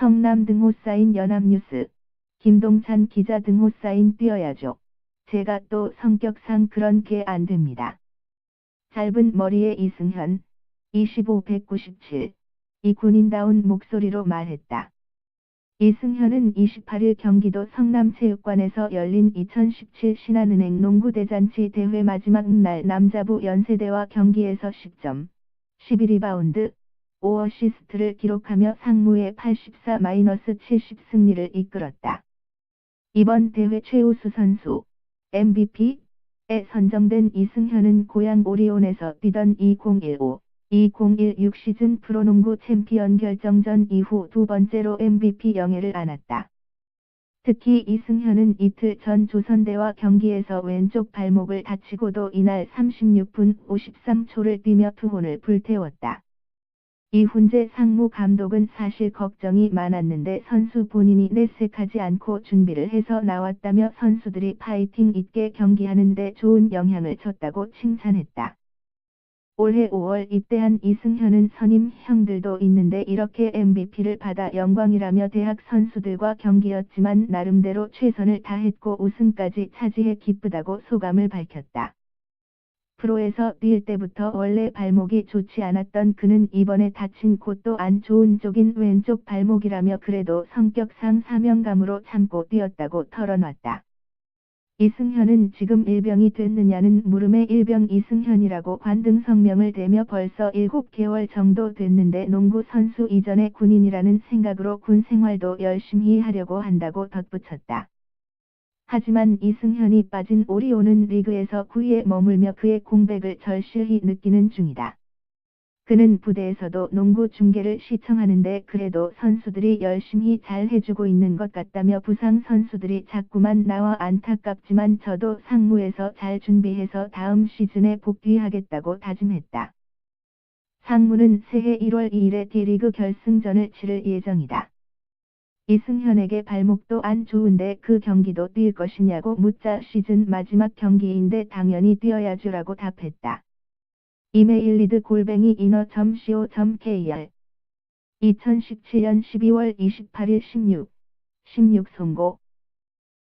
성남 등호 사인 연합뉴스. 김동찬 기자 등호 사인 뛰어야죠. 제가 또 성격상 그런 게 안 됩니다. 짧은 머리의 이승현, 25 197. 이 군인다운 목소리로 말했다. 이승현은 28일 경기도 성남체육관에서 열린 2017 신한은행 농구대잔치 대회 마지막 날 남자부 연세대와 경기에서 10점, 11리바운드, 5어시스트를 기록하며 상무의 84-70 승리를 이끌었다. 이번 대회 최우수 선수, MVP에 선정된 이승현은 고향 오리온에서 뛰던 2015 2016 시즌 프로농구 챔피언 결정전 이후 두 번째로 MVP 영예를 안았다. 특히 이승현은 이틀 전 조선대와 경기에서 왼쪽 발목을 다치고도 이날 36분 53초를 뛰며 투혼을 불태웠다. 이훈재 상무 감독은 사실 걱정이 많았는데 선수 본인이 내색하지 않고 준비를 해서 나왔다며 선수들이 파이팅 있게 경기하는 데 좋은 영향을 줬다고 칭찬했다. 올해 5월 입대한 이승현은 선임 형들도 있는데 이렇게 MVP를 받아 영광이라며 대학 선수들과 경기였지만 나름대로 최선을 다했고 우승까지 차지해 기쁘다고 소감을 밝혔다. 프로에서 뛸 때부터 원래 발목이 좋지 않았던 그는 이번에 다친 곳도 안 좋은 쪽인 왼쪽 발목이라며 그래도 성격상 사명감으로 참고 뛰었다고 털어놨다. 이승현은 지금 일병이 됐느냐는 물음에 일병 이승현이라고 관등 성명을 대며 벌써 7개월 정도 됐는데 농구 선수 이전에 군인이라는 생각으로 군 생활도 열심히 하려고 한다고 덧붙였다. 하지만 이승현이 빠진 오리온은 리그에서 9위에 머물며 그의 공백을 절실히 느끼는 중이다. 그는 부대에서도 농구 중계를 시청하는데 그래도 선수들이 열심히 잘 해주고 있는 것 같다며 부상 선수들이 자꾸만 나와 안타깝지만 저도 상무에서 잘 준비해서 다음 시즌에 복귀하겠다고 다짐했다. 상무는 새해 1월 2일에 D리그 결승전을 치를 예정이다. 이승현에게 발목도 안 좋은데 그 경기도 뛸 것이냐고 묻자 시즌 마지막 경기인데 당연히 뛰어야죠라고 답했다. 이메일 리드 골뱅이 인어.co.kr 2017년 12월 28일 16, 16 송고